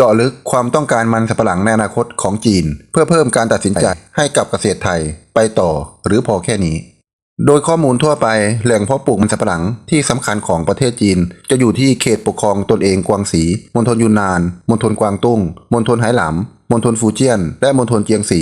เจาะลึกความต้องการมันสำปะหลังในอนาคตของจีน เพื่อเพิ่มการตัดสินใจให้กับเกษตรไทยไปต่อหรือพอแค่นี้ โดยข้อมูลทั่วไปแหล่งเพาะปลูกมันสำปะหลังที่สำคัญของประเทศจีน จะอยู่ที่เขตปกครองตนเองกวางสีมณฑลยูนนานมณฑลกวางตุ้งมณฑลไหหลำมณฑลฟูเจียน และมณฑลเจียงสี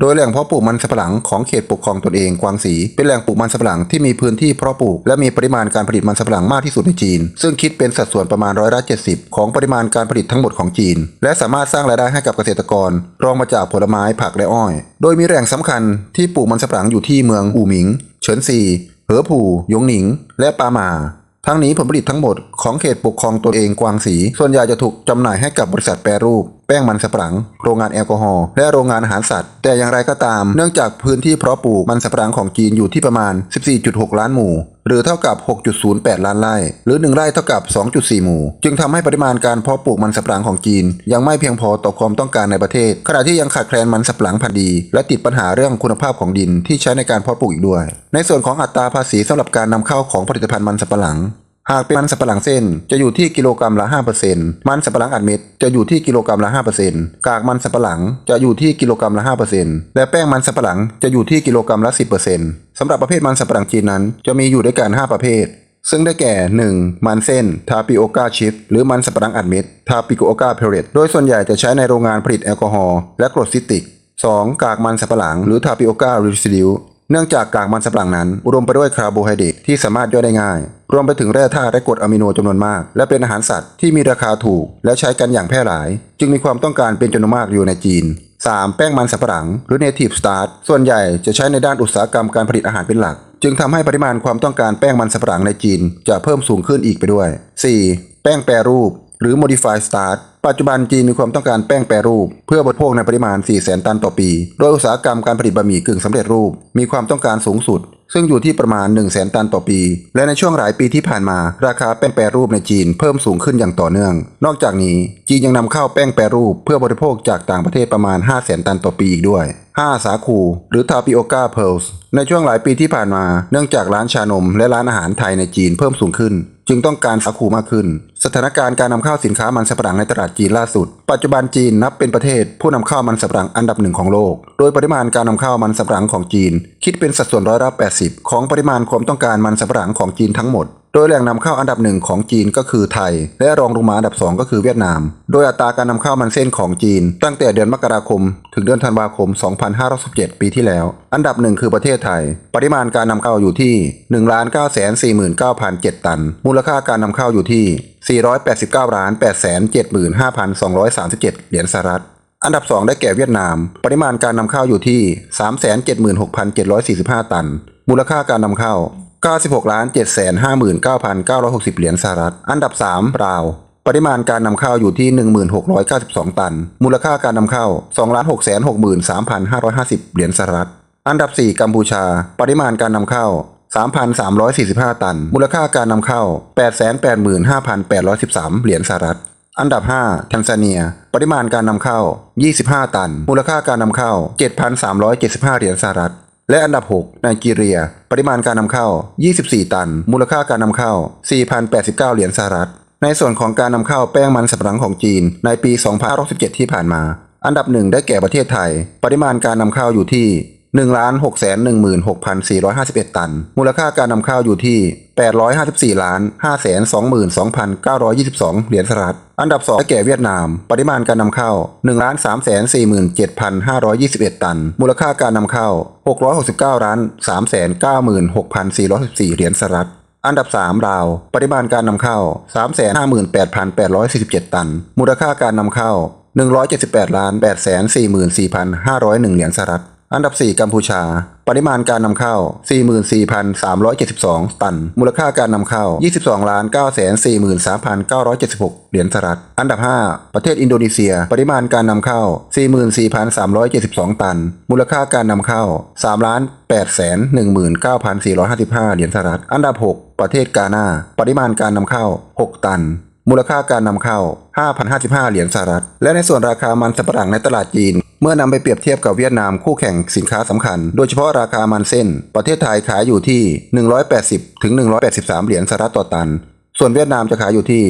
โดยแหล่งเพาะปลูกมันสำปะหลังของเขตปกครองตนเองกวางสีเป็นแหล่งปลูกมันสำปะหลังที่มีพื้นที่เพาะปลูก และมีปริมาณการผลิตมันสำปะหลังมากที่สุดในจีน ซึ่งคิดเป็นสัดส่วนประมาณร้อยละ70ของปริมาณการผลิตทั้งหมดของจีน และสามารถสร้างรายได้ให้กับเกษตรกร รองมาจากผลไม้ผักและอ้อย โดยมีแหล่งสำคัญที่ปลูกมันสำปะหลังอยู่ที่เมืองอู่หมิง เฉินซี เหอผู่ยงหนิง และปาหมา ทั้งนี้ผลผลิตทั้งหมดของเขตปกครองตนเองกวางสี ส่วนใหญ่จะถูกจำหน่ายให้กับบริษัทแปรรูป แป้งมันสำปะหลัง โรงงานแอลกอฮอล์และโรงงานอาหารสัตว์ แต่อย่างไรก็ตาม เนื่องจากพื้นที่เพาะปลูกมันสำปะหลังของจีนอยู่ที่ประมาณ 14.6 ล้านหมู่ หรือเท่ากับ 6.08 ล้านไร่ หรือ 1 ไร่เท่ากับ 2.4 หมู่ จึงทำให้ปริมาณการเพาะปลูกมันสำปะหลังของจีน ยังไม่เพียงพอต่อความต้องการในประเทศ ขณะที่ยังขาดแคลนมันสำปะหลังพันธุ์ดี และติดปัญหาเรื่องคุณภาพของดินที่ใช้ในการเพาะปลูกอีกด้วย ในส่วนของอัตราภาษีสำหรับการนำเข้าของผลิตภัณฑ์มันสำปะหลัง หากเป็นมันสับปะหลังเส้นจะอยู่ที่กิโลกรัมละ 5%มันสับปะหลังอัดเม็ดจะอยู่ที่กิโลกรัมละ 5%กากมันสับปะหลังจะอยู่ที่กิโลกรัมละ 5%และแป้งมันสับปะหลังจะอยู่ที่กิโลกรัมละ 10%สำหรับประเภทมันสับปะหลังจีนนั้นจะมีอยู่ด้วยกัน 5 ประเภท ซึ่งได้แก่ 1. มันเส้นทาปิโอกาชิปหรือมันสับปะหลังอัดเม็ดทาปิโอกาเพเรตโดยส่วนใหญ่จะใช้ในโรงงานผลิตแอลกอฮอล์และกรดซิตริก 2. กากมันสับปะหลังหรือทาปิโอการิซิดิว เนื่องจากกากมันสำปะหลังนั้น อุดมไปด้วยคาร์โบไฮเดรตที่สามารถย่อยได้ง่าย รวมไปถึงแร่ธาตุและกรดอะมิโนจำนวนมาก และเป็นอาหารสัตว์ที่มีราคาถูก และใช้กันอย่างแพร่หลาย จึงมีความต้องการเป็นจำนวนมากอยู่ในจีน 3. แป้งมันสำปะหลัง หรือ native starch ส่วนใหญ่จะใช้ในด้านอุตสาหกรรมการผลิตอาหารเป็นหลัก จึงทำให้ปริมาณความต้องการแป้งมันสำปะหลังในจีน จะเพิ่มสูงขึ้นอีกไปด้วย 4. แป้งแปรรูป หรือ modified starch ปัจจุบันจีนมีความต้องการแป้งแปรรูป เพื่อบริโภคในปริมาณ 4 0 0 0 0 0 ตันต่อปี โดยอุตสาหกรรมการผลิตบะหมี่กึ่งสำเร็จรูป มีความต้องการสูงสุด ซึ่งอยู่ที่ประมาณ 1 0 0 0 0 0 ตันต่อปี และในช่วงหลายปีที่ผ่านมา ราคาแป้งแปรรูปในจีนเพิ่มสูงขึ้นอย่างต่อเนื่อง นอกจากนี้จีนยังนำเข้าแป้งแปรรูป เพื่อบริโภคจากต่างประเทศประมาณ 5 0 0 0 0 0 ตันต่อปีอีกด้วย 5. สาคูหรือทาปิโอกาเพลส์ในช่วงหลายปีที่ผ่านมาเนื่องจากร้านชานม และร้านอาหารไทยในจีนเพิ่มสูงขึ้น จึงต้องการสาคูมากขึ้น สถานการณ์การนำเข้าสินค้ามันสำปะหลังในตลาดจีนล่าสุด ปัจจุบันจีนนับเป็นประเทศ ผู้นำเข้ามันสำปะหลังอันดับหนึ่งของโลก โดยปริมาณการนำเข้ามันสำปะหลังของจีน คิดเป็นสัดส่วนร้อยละ80 ของปริมาณความต้องการมันสำปะหลังของจีนทั้งหมด โดยแหล่งนำเข้าอันดับหนึ่งของจีนก็คือไทย และรองลงมาอันดับ 2 ก็คือเวียดนาม โดยอัตราการนำเข้ามันเส้นของจีน ตั้งแต่เดือนมกราคม ถึงเดือนธันวาคม 2517 ปีที่แล้ว อันดับหนึ่งคือประเทศไทย ปริมาณการนำเข้าอยู่ที่ 1,949,007ตัน มูลค่าการนำเข้าอยู่ที่ 489ล้าน8 75,237 เหรียญสหรัฐอันดับ 2 ได้แก่เวียดนาม ปริมาณการนำเข้าอยู่ที่ 376,745 ตัน มูลค่าการนำเข้า 96ล้าน759,960 เหรียญสหรัฐ อันดับ3ลาว ปริมาณการนำเข้าอยู่ที่ 1692 ตัน มูลค่าการนำเข้า 2 6 63,550 เหรียญสหรัฐ อันดับ 4 กัมพูชา ปริมาณการนำเข้า 3,345 ตัน มูลค่าการนำเข้า 885,813 เหรียญสหรัฐ อันดับ5แทนซาเนีย ปริมาณการนำเข้า 25 ตัน มูลค่าการนำเข้า 7,375 เหรียญสหรัฐ และอันดับ 6 ไนจีเรีย ปริมาณการนำเข้า 24 ตัน มูลค่าการนำเข้า 4,089 เหรียญสหรัฐ ในส่วนของการนำเข้าแป้งมันสำปะหลังของจีน ในปี 2567ที่ผ่านมา อันดับหนึ่งได้แก่ประเทศไทย ปริมาณการนำเข้าอยู่ที่ 1 6 1 6 451 ตัน มูลค่าการนำเข้าอยู่ที่ 854ล้าน5 2 2 922 เหรียญสหรัฐ อันดับ2ได้แก่เวียดนาม ปริมาณการนำเข้า1 3 4 7 521 ตัน มูลค่าการนำเข้า 669ล้าน3 9 6 4 1 4 เหรียญสหรัฐอันดับ 3 ลาว ปริมาณการนำเข้า 358,847 ตัน มูลค่าการนำเข้า 178ล้าน844,501 เหรียญสหรัฐ อันดับ 4 กัมพูชา ปริมาณการนำเข้า 44,372 ตัน มูลค่าการนำเข้า 22ล้าน943,976 เหรียญสหรัฐ อันดับ 5 ประเทศอินโดนีเซีย ปริมาณการนำเข้า 44,372 ตัน มูลค่าการนำเข้า3ล้าน819,455 เหรียญสหรัฐ อันดับ 6 ประเทศกาหนาปริมาณการนำเข้า 6 ตัน มูลค่าการนำเข้า 5,055 เหรียญสหรัฐ และในส่วนราคามันสำปะหลังในตลาดจีน เมื่อนำไปเปรียบเทียบกับเวียดนามคู่แข่งสินค้าสำคัญ โดยเฉพาะราคามันเส้น ประเทศไทยขายอยู่ที่ 180-183 เหรียญสหรัฐต่อตัน ส่วนเวียดนามจะขายอยู่ที่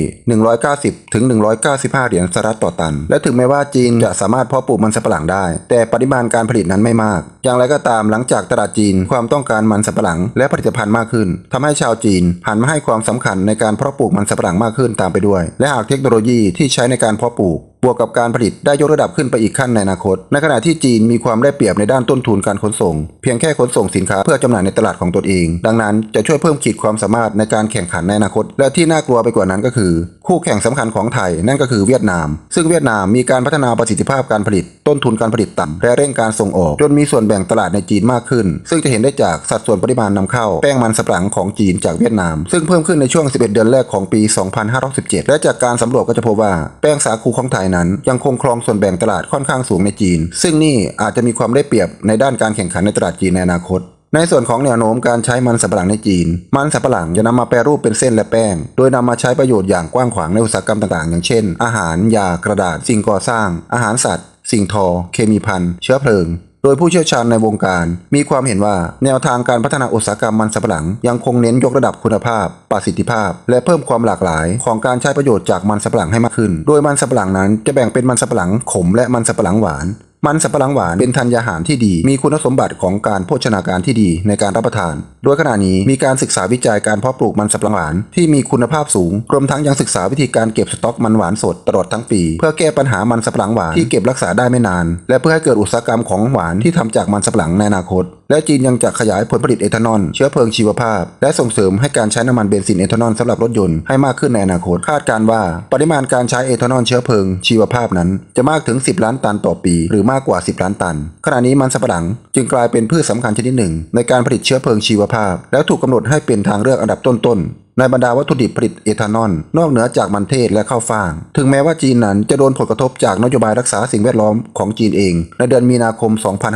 190 ถึง 195 เหรียญสหรัฐต่อตัน และถึงแม้ว่าจีนจะสามารถเพาะปลูกมันสำปะหลังได้ แต่ปริมาณการผลิตนั้นไม่มาก อย่างไรก็ตามหลังจากตลาดจีนความต้องการมันสำปะหลัง และผลิตภัณฑ์มากขึ้นทำให้ชาวจีนหันมาให้ความสำคัญในการเพาะปลูกมันสำปะหลังมากขึ้นตามไปด้วย และหากเทคโนโลยีที่ใช้ในการเพาะปลูก บวกกับการผลิตได้ยกระดับขึ้นไปอีกขั้นในอนาคต ในขณะที่จีนมีความได้เปรียบในด้านต้นทุนการขนส่ง เพียงแค่ขนส่งสินค้าเพื่อจำหน่ายในตลาดของตนเอง ดังนั้นจะช่วยเพิ่มขีดความสามารถในการแข่งขันในอนาคต และที่น่ากลัวไปกว่านั้นก็คือ คู่แข่งสำคัญของไทยนั่นก็คือเวียดนาม ซึ่งเวียดนามมีการพัฒนาประสิทธิภาพการผลิตต้นทุนการผลิตต่ำและเร่งการส่งออก จนมีส่วนแบ่งตลาดในจีนมากขึ้น ซึ่งจะเห็นได้จากสัดส่วนปริมาณนำเข้า แป้งมันสำปะหลังของจีนจากเวียดนาม ซึ่งเพิ่มขึ้นในช่วง 11 เดือนแรกของปี 2517 และจากการสำรวจก็จะพบว่าแป้งสาคูของไทยนั้น ยังคงครองส่วนแบ่งตลาดค่อนข้างสูงในจีน ซึ่งนี่อาจจะมีความได้เปรียบในด้านการแข่งขันในตลาดจีนในอนาคตในส่วนของแนวโน้มการใช้มันสำปะหลังในจีน มันสำปะหลังจะนำมาแปรรูปเป็นเส้นและแป้ง โดยนำมาใช้ประโยชน์อย่างกว้างขวางในอุตสาหกรรมต่างๆ อย่างเช่น อาหาร ยา กระดาษ สิ่งก่อสร้าง อาหารสัตว์ สิ่งทอ เคมีภัณฑ์เชื้อเพลิง โดยผู้เชี่ยวชาญในวงการ มีความเห็นว่าแนวทางการพัฒนาอุตสาหกรรมมันสำปะหลัง ยังคงเน้นยกระดับคุณภาพ ประสิทธิภาพ และเพิ่มความหลากหลาย ของการใช้ประโยชน์จากมันสำปะหลังให้มากขึ้น โดยมันสำปะหลังนั้นจะแบ่งเป็นมันสำปะหลังขมและมันสำปะหลังหวานมันสำปะหลังหวานเป็นธัญญาหารที่ดี มีคุณสมบัติของการโภชนาการที่ดีในการรับประทาน โดยขณะนี้มีการศึกษาวิจัยการเพาะปลูกมันสำปะหลังที่มีคุณภาพสูงรวมทั้งยังศึกษาวิธีการเก็บสต็อกมันหวานสดตลอดทั้งปี เพื่อแก้ปัญหามันสำปะหลังหวานที่เก็บรักษาได้ไม่นาน และเพื่อให้เกิดอุตสาหกรรมของหวานที่ทำจากมันสำปะหลังในอนาคต และจีนยังจะขยายผลผลิตเอทานอลเชื้อเพลิงชีวภาพ และส่งเสริมให้การใช้น้ำมันเบนซินเอทานอลสำหรับรถยนต์ให้มากขึ้นในอนาคตคาดการว่าปริมาณการใช้เอทานอลเชื้อเพลิงชีวภาพนั้น จะมากถึง 10 ล้านตันต่อปี หรือมากกว่า 10 ล้านตัน ขณะนี้มันสำปะหลังจึงกลายเป็นพืชสำคัญชนิดหนึ่ง ในการผลิตเชื้อเพลิงชีวภาพ แล้วถูกกำหนดให้เป็นทางเลือกอันดับต้นๆในบรรดาวัตถุดิบผลิตเอทานอลนอกเหนือจากมันเทศและข้าวฟ่าง ถึงแม้ว่าจีนนั้นจะโดนผลกระทบจากนโยบายรักษาสิ่งแวดล้อมของจีนเอง ในเดือนมีนาคม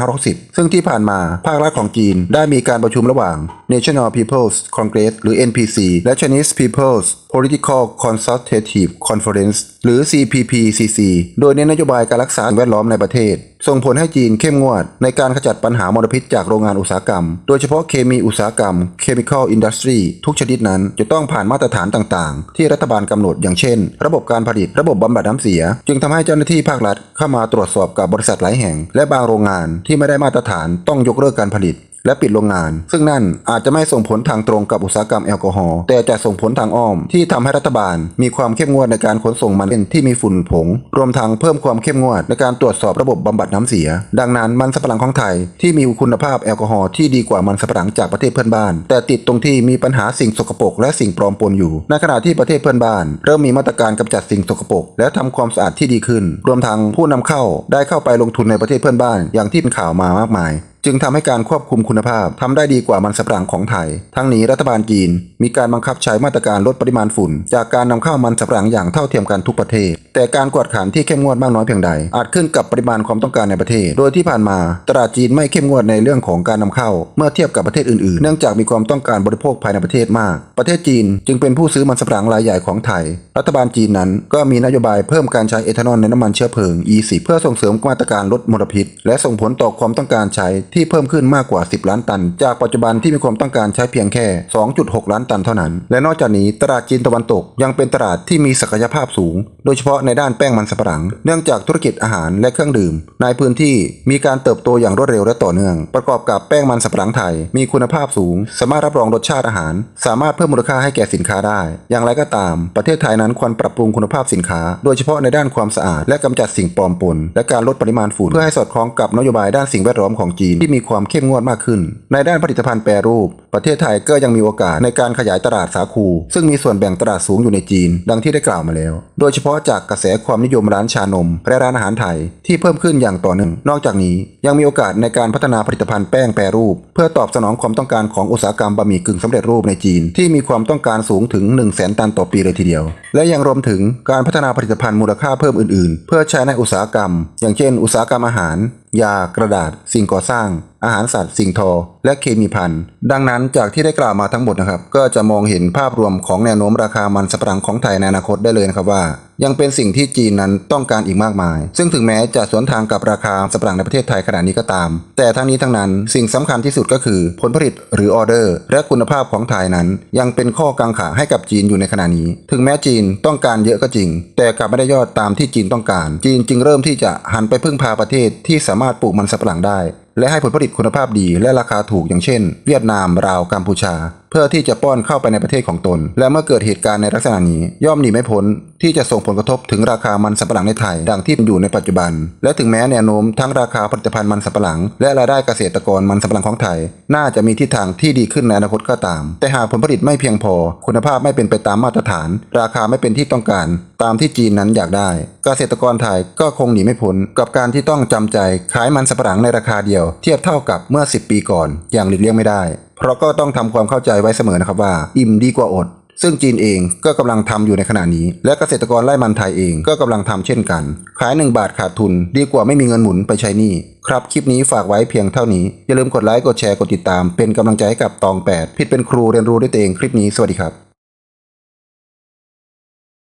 2560 ซึ่งที่ผ่านมาภาครัฐของจีนได้มีการประชุมระหว่าง National People's Congress หรือ NPC และ Chinese People's Political Consultative Conference หรือ CPPCC โดยเน้นนโยบายการรักษาสิ่งแวดล้อมในประเทศ ส่งผลให้จีนเข้มงวด ในการขจัดปัญหามลพิษจากโรงงานอุตสาหกรรม โดยเฉพาะเคมีอุตสาหกรรม Chemical Industry ทุกชนิดนั้นจะต้องผ่านมาตรฐานต่างๆ ที่รัฐบาลกำหนดอย่างเช่น ระบบการผลิตระบบบำบัดน้ำเสีย จึงทำให้เจ้าหน้าที่ภาครัฐเข้ามาตรวจสอบกับบริษัทหลายแห่ง และบางโรงงานที่ไม่ได้มาตรฐานต้องยกเลิกการผลิต และปิดโรงงาน ซึ่งนั่นอาจจะไม่ส่งผลทางตรงกับอุตสาหกรรมแอลกอฮอล์แต่จะส่งผลทางอ้อม ที่ทำให้รัฐบาล มีความเข้มงวดในการขนส่งมันที่มีฝุ่นผง รวมทั้งเพิ่มความเข้มงวดในการตรวจสอบระบบบำบัดน้ำเสีย ดังนั้นมันสำปะหลังของไทยที่มีคุณภาพแอลกอฮอล์ที่ดีกว่ามันสำปะหลังจากประเทศเพื่อนบ้าน แต่ติดตรงที่มีปัญหาสิ่งสกปรกและสิ่งปลอมปนอยู่ ในขณะที่ประเทศเพื่อนบ้าน เริ่มมีมาตรการกำจัดสิ่งสกปรกและทำความสะอาดที่ดีขึ้น รวมทั้งผู้นำเข้าได้เข้าไปลงทุนในประเทศเพื่อนบ้านอย่างที่เป็นข่าวมามากมาย จึงทำให้การควบคุมคุณภาพทำได้ดีกว่ามันสำปะหลังของไทย ทั้งนี้รัฐบาลจีน มีการบังคับใช้มาตรการลดปริมาณฝุ่น จากการนำเข้ามันสำปะหลังอย่างเท่าเทียมกันทุกประเทศ แต่การกวดขันที่เข้มงวดมากน้อยเพียงใด อาจขึ้นกับปริมาณความต้องการในประเทศ โดยที่ผ่านมาตลาดจีนไม่เข้มงวดในเรื่องของการนำเข้า เมื่อเทียบกับประเทศอื่นๆ เนื่องจากมีความต้องการบริโภคภายในประเทศมาก ประเทศจีนจึงเป็นผู้ซื้อมันสำปะหลังรายใหญ่ของไทย รัฐบาลจีนนั้นก็มีนโยบายเพิ่มการใช้เอทานอลในน้ำมันเชื้อเพลิง E10 เพื่อส่งเสริมมาตรการลดมลพิษ และส่งผลต่อความต้องการใช้ที่เพิ่มขึ้นมากกว่า 10 ล้านตัน จากปัจจุบันที่มีความต้องการใช้เพียงแค่ 2.6 ล้านตันเท่านั้น และนอกจากนี้ตลาดจีนตะวันตกยังเป็นตลาดที่มีศักยภาพสูง โดยเฉพาะในด้านแป้งมันสำปะหลัง เนื่องจากธุรกิจอาหารและเครื่องดื่ม ในพื้นที่มีการเติบโตอย่างรวดเร็วและต่อเนื่อง ประกอบกับแป้งมันสำปะหลังไทย มีคุณภาพสูง สามารถรับรองรสชาติอาหาร สามารถเพิ่มมูลค่าให้แก่สินค้าได้ อย่างไรก็ตาม ประเทศไทยนั้นควรปรับปรุงคุณภาพสินค้า โดยเฉพาะในด้านความสะอาดและกำจัดสิ่งปลอมปนและการลดปริมาณฝุ่นเพื่อให้สอดคล้องกับนโยบายด้านสิ่งแวดล้อมของจีนที่มีความเข้มงวดมากขึ้น ในด้านผลิตภัณฑ์แปรรูป ประเทศไทยก็ยังมีโอกาสในการขยายตลาดสาคู ซึ่งมีส่วนแบ่งตลาดสูงอยู่ในจีน ดังที่ได้กล่าวมาแล้ว โดยเฉพาะจากกระแสความนิยมร้านชานมและร้านอาหารไทยที่เพิ่มขึ้นอย่างต่อเนื่องนอกจากนี้ยังมีโอกาสในการพัฒนาผลิตภัณฑ์แป้งแปรรูป เพื่อตอบสนองความต้องการของอุตสาหกรรมบะหมี่กึ่งสำเร็จรูปในจีน ที่มีความต้องการสูงถึง 1 0 0 0 0แตันต่อปีเลยทีเดียว และยังรวมถึงการพัฒนาผลิตภัณฑ์มูลค่าเพิ่มอื่นๆ เพื่อใช้ในอุตสาหกรรม อย่างเช่น อุตสาหกรรมอาหารยากระดาษสิ่งก่อสร้างอาหารสัตว์สิ่งทอ และเคมีพันธุ์ดังนั้นจากที่ได้กล่าวมาทั้งหมดนะครับ ก็จะมองเห็นภาพรวมของแนวโน้มราคามันสับปะหลังของไทยในอนาคตได้เลยนะครับว่า ยังเป็นสิ่งที่จีนนั้นต้องการอีกมากมาย ซึ่งถึงแม้จะสวนทางกับราคาสับปะหลังในประเทศไทยขณะนี้ก็ตาม แต่ทั้งนี้ทั้งนั้นสิ่งสำคัญที่สุดก็คือผลผลิตหรือออเดอร์ และคุณภาพของไทยนั้น ยังเป็นข้อกังขาให้กับจีนอยู่ในขณะนี้ ถึงแม้จีนต้องการเยอะก็จริง แต่กลับไม่ได้ยอดตามที่จีนต้องการ จีนจึงเริ่มที่จะหันไปพึ่งพาประเทศที่สามารถปลูกมันสปะหลังได้ และให้ผลผลิตคุณภาพดีและราคาถูกอย่างเช่น เวียดนามลาวกัมพูชาเพื่อที่จะป้อนเข้าไปในประเทศของตน และเมื่อเกิดเหตุการณ์ในลักษณะนี้ ย่อมหนีไม่พ้นที่จะส่งผลกระทบถึงราคามันสับปะหลังในไทย ดังที่เป็นอยู่ในปัจจุบัน และถึงแม้แนวโน้มทั้งราคาผลิตภัณฑ์มันสับปะหลัง และรายได้เกษตรกรมันสับปะหลังของไทย น่าจะมีทิศทางที่ดีขึ้นในอนาคตก็ตาม แต่หากผลผลิตไม่เพียงพอ คุณภาพไม่เป็นไปตามมาตรฐาน ราคาไม่เป็นที่ต้องการ ตามที่จีนนั้นอยากได้ เกษตรกรไทยก็คงหนีไม่พ้นกับการที่ต้องจำใจขายมันสับปะหลังในราคาเดียว เทียบเท่ากับเมื่อ 10 ปีก่อน อย่างหลีกเลี่ยงไม่ได้ เพราะก็ต้องทำความเข้าใจไว้เสมอนะครับว่า อิ่มดีกว่าอด ซึ่งจีนเองก็กำลังทำอยู่ในขณะนี้ และเกษตรกรไร่มันไทยเองก็กำลังทำเช่นกัน ขาย 1 บาทขาดทุน ดีกว่าไม่มีเงินหมุนไปใช้หนี้ครับ คลิปนี้ฝากไว้เพียงเท่านี้ อย่าลืมกดไลค์กดแชร์กดติดตาม เป็นกำลังใจให้กับตอง8ผิดเป็นครูเรียนรู้ด้วยตัวเองคลิปนี้สวัสดีครับ